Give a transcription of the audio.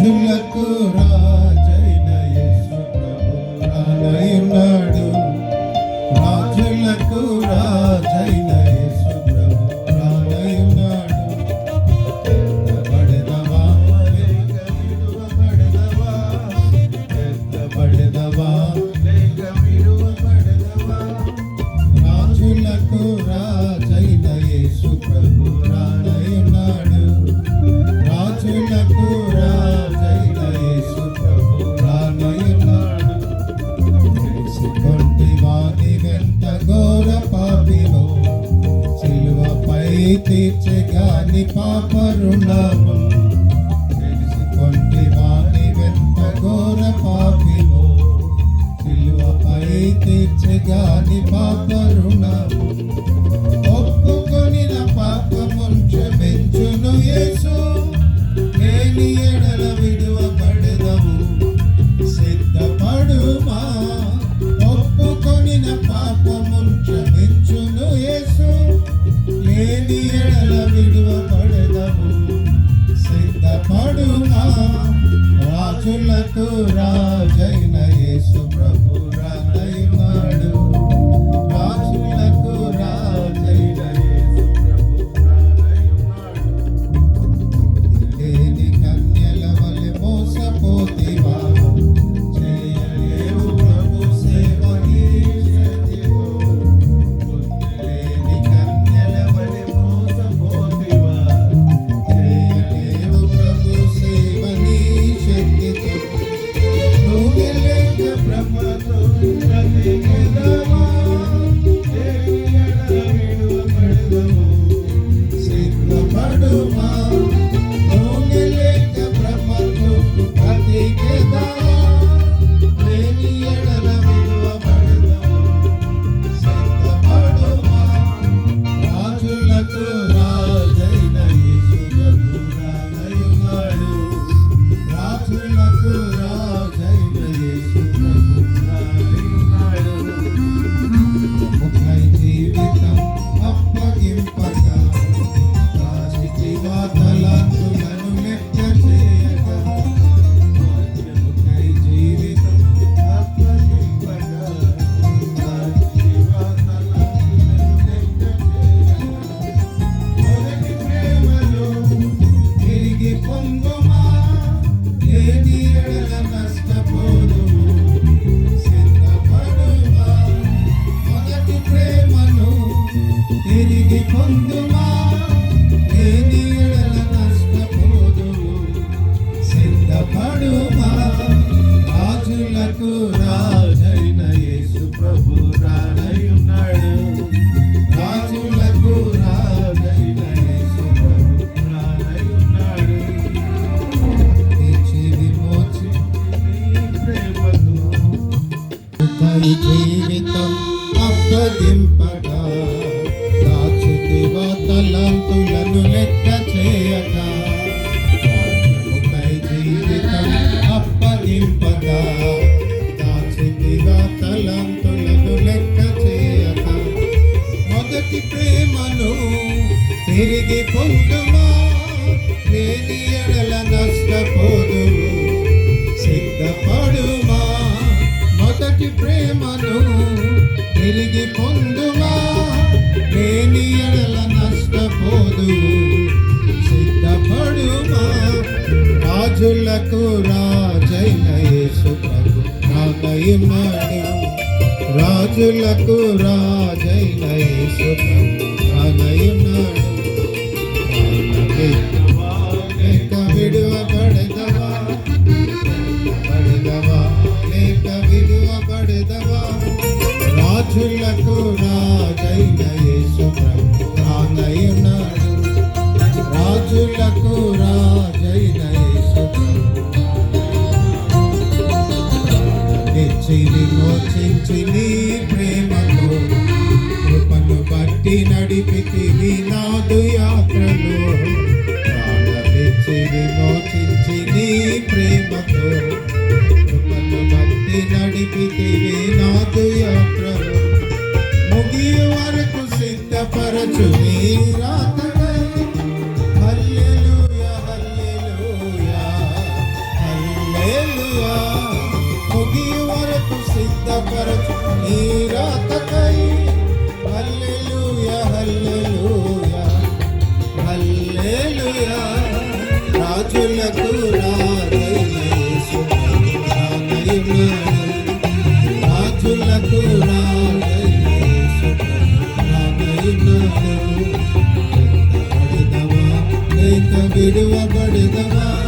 झुलक रा కోరి తీర్చగాని పాప రుణము తెలిసికొండి వాణి వెంట ఘోర పాపిలో. సిలువపై తీర్చగాని పాప రుణము విడువ పడదము సిద్ధపడు రాజులకు రాజైన యేసు ప్రేమను తిరిగి పొందుమా? లేని ఎడల నష్టపోదు సిద్ధపడుమా? మొదటి ప్రేమను తిరిగి పొందుమా? లేని ఎడల నష్టపోదు సిద్ధపడుమా? రాజులకు రాజైన యేసు ప్రభు రాగయమడు రాజులకు రాజైన రానయున్నాడు లేక విడువ పడదవా? పడదవా? లేక విడువ పడదవా? రాజులకు రాజైన రానయున్నాడు రాజులకు రా మార్చిని ప్రేమతో. కృపను బట్టి నడిపితివి నాదు యాత్రలో ప్రాణమిచ్చి విమోచించి నీ ప్రేమతో. కృపను బట్టి నడిపితివి నాదు యాత్రలో ముగియ వరకు సిద్ధపరచు రాత Hallelujah, రాజులకు రాజైన యేసు రానయున్నాడు విడవబడినవా లేక విడువబడినవా లేక విడువబడినవా రాజుల